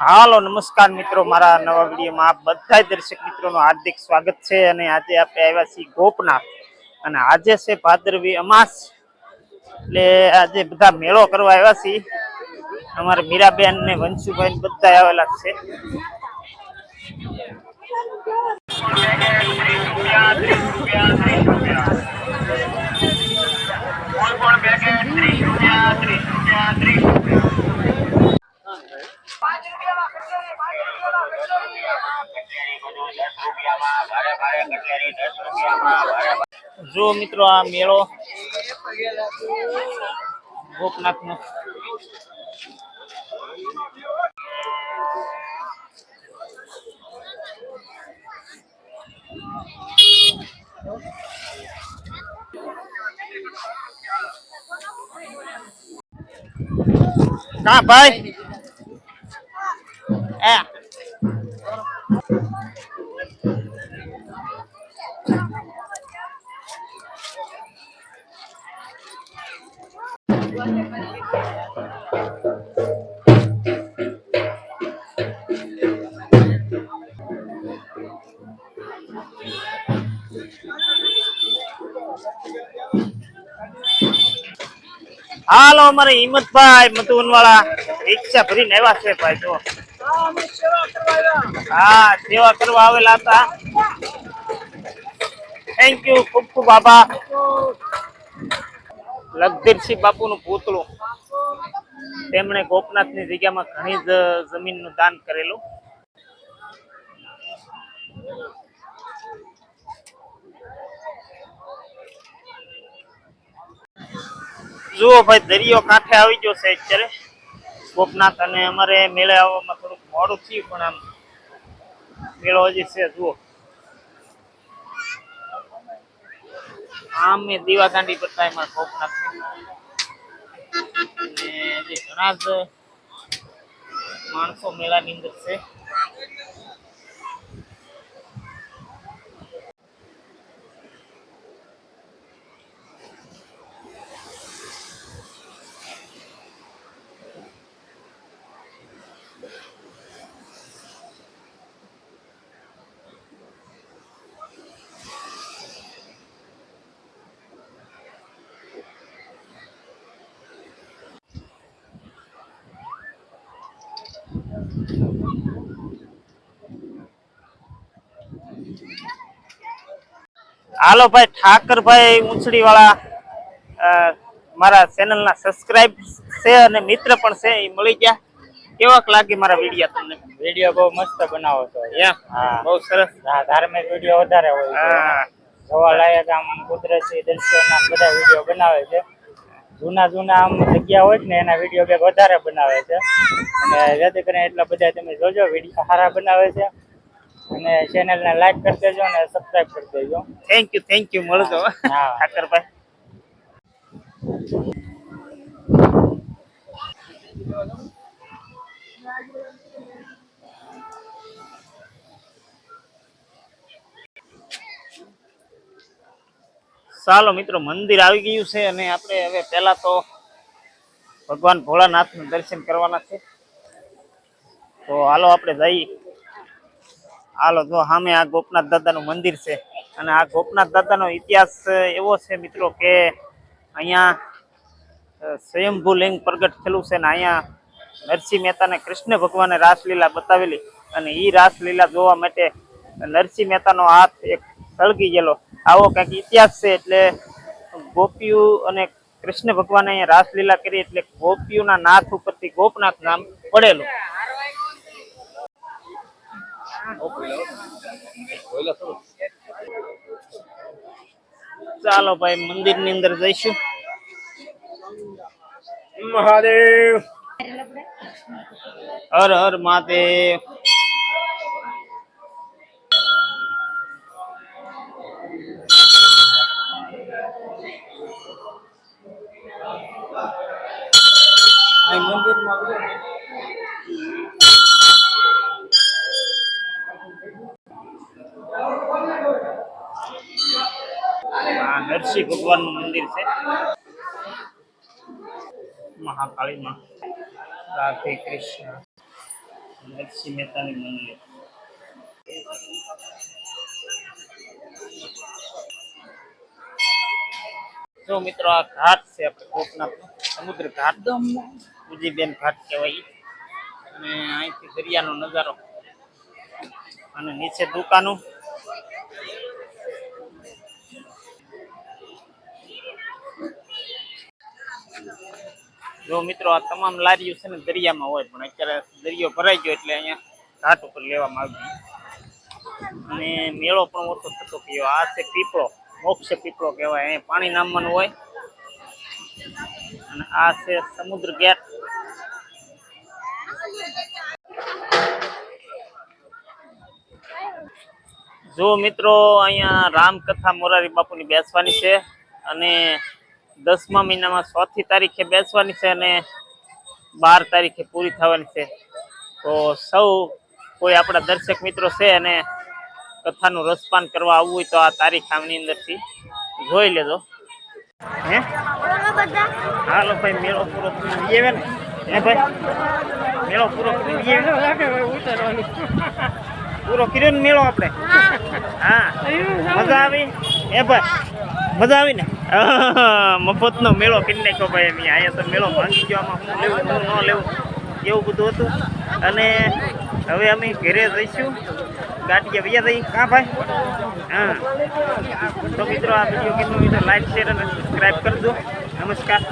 હાલો, નમસ્કાર મિત્રો. મારા નવા વિડીયોમાં આપ બધા દર્શક મિત્રોનું હાર્દિક સ્વાગત છે અને આજે આપણે આવ્યા છીએ ગોપનાથ. અને આજે છે ભાદરવી અમાસ. એટલે આજે બધા મેળો કરવા આવ્યા છીએ. અમારા મીરાબેન ને વંશુભાઈ બધા આવેલા છે. જો મિત્રો આ મેળો ગોપનાથ નો કા ભાઈ. એ. હાલો, અમારે હિંમતભાઈ મધુવન વાળા રિક્ષા ભરીને આવ્યા છે, ભાઈ જો હા, સેવા કરવા આવેલા હતા. થેન્ક યુ ખૂબ ખૂબ આભાર. લગધીરસિંહ બાપુનું પૂતળું. તેમણે ગોપનાથની જગ્યામાં ઘણી જ જમીનનું દાન કરેલું. જુઓ ભાઈ, દરિયો કાંઠે આવી ગયો છે અત્યારે. ગોપનાથ અને અમારે મેળે આવવામાં થોડુંક મોડું થયું, પણ આમ મેળો હજી છે, જુઓ. આમ મેં દીવાદાંડી પર થાય મારા ગોપનાથ અને ઘણા જ માણસો મેળાની અંદર છે હાલો ભાઈ ઠાકરભાઈ ઉંચડી વાળા મારા ચેનલ ના સબસ્ક્રાઇબ છે અને મિત્ર પણ છે એ મળી ગયા. કેવાક લાગે મારા વીડિયો તમને? વીડિયો બહુ મસ્ત બનાવો છો. એમ? હા. બહુ સરસ? હા, ધાર્મિક વીડિયો વધારે હોય હા. જોવા લાયક આમ કુદરતી દ્રશ્યોના બધા વીડિયો બનાવે છે. જૂના જૂના આમ જગ્યા હોય ને એના વીડિયો બે વધારે બનાવે છે. અને જેથી કરીને એટલા બધા તમે જોજો વીડિયો સારા બનાવે છે. અને ચેનલને લાઈક કરી દેજો અને સબસ્ક્રાઇબ કરી દેજો. થેન્ક યુ થેન્ક યુ મળજો. હા. ઠાકરભાઈ. ચાલો મિત્રો, મંદિર આવી ગયું છે અને આપણે હવે પહેલા તો ભગવાન ભોળાનાથનું દર્શન કરવાના છે. તો હાલો આપણે જઈએ. હાલો જો સામે આ ગોપનાથ દાદાનું મંદિર છે અને આ ગોપનાથ દાદાનો ઇતિહાસ એવો છે મિત્રો કે અહીંયા સ્વયંભૂ લિંગ પ્રગટ થયેલું છે ને અહીંયા નરસિંહ મહેતાને કૃષ્ણ ભગવાને રાસલીલા બતાવેલી અને એ રાસલીલા જોવા માટે નરસિંહ મહેતાનો હાથ એક સળગી ગયેલો. આવો કંઈક ઇતિહાસ છે એટલે ગોપીઓ અને કૃષ્ણ ભગવાને અહીંયા રાસલીલા કરી એટલે ગોપીઓના નાથ ઉપરથી ગોપનાથ નામ પડેલું. ચાલો ભાઈ મંદિરની અંદર જઈશું. મહાદેવ. હર હર મહાદેવ. નરસિંહ ભગવાનનું મંદિર છે. મહાકાળી માં રાધે કૃષ્ણ. નરસિંહ મહેતાની મંદિર. જો મિત્રો આ ઘાટ છે આપણે કોકનાથ સમુદ્ર ઘાટ ઉજીબેન ઘાટ કહેવાય અને અહીંથી દરિયાનો નજારો અને નીચે દુકાનો. જો મિત્રો આ તમામ લારીઓ છે ને દરિયામાં હોય, પણ અત્યારે દરિયો ભરાઈ ગયો એટલે અહીંયા ઘાટ ઉપર લેવામાં આવ્યું અને મેળો પણ ઓછો થતો ગયો. આ છે પીપળો, મોક્ષ પીપળો કહેવાય. અહીંયા પાણી નામવાનું હોય. અને આ છે સમુદ્ર ગેટ. જો મિત્રો, અહીંયા રામકથા મોરારી બાપુની બેસવાની છે અને દસમા મહિનામાં ચોથી તારીખે બેસવાની છે અને બાર તારીખે પૂરી થવાની છે. તો સૌ કોઈ આપણા દર્શક મિત્રો છે અને કથાનું રસપાન કરવા આવવું હોય તો આ તારીખ આમની અંદરથી જોઈ લેજો. હે? હાલો ભાઈ મેળો પૂરો કરી આવે ને એ ભાઈ મેળો પૂરો કરી આવે પૂરો કર્યો ને મેળો આપણે? હા. મજા આવી? એ ભાઈ મજા આવી ને? મફત નો મેળો કરી નાખ્યો ભાઈ એમ અહીંયા તો મેળો ભાંગી ગયો આમાં લેવું ન લેવું એવું બધું હતું. અને હવે અમે ઘરે જઈશું ગાડીએ વૈયા જઈ કા ભાઈ. હા. તો મિત્રો, આ વીડિયો કેમ લાઈક શેર અને સબસ્ક્રાઈબ કરજો. નમસ્કાર.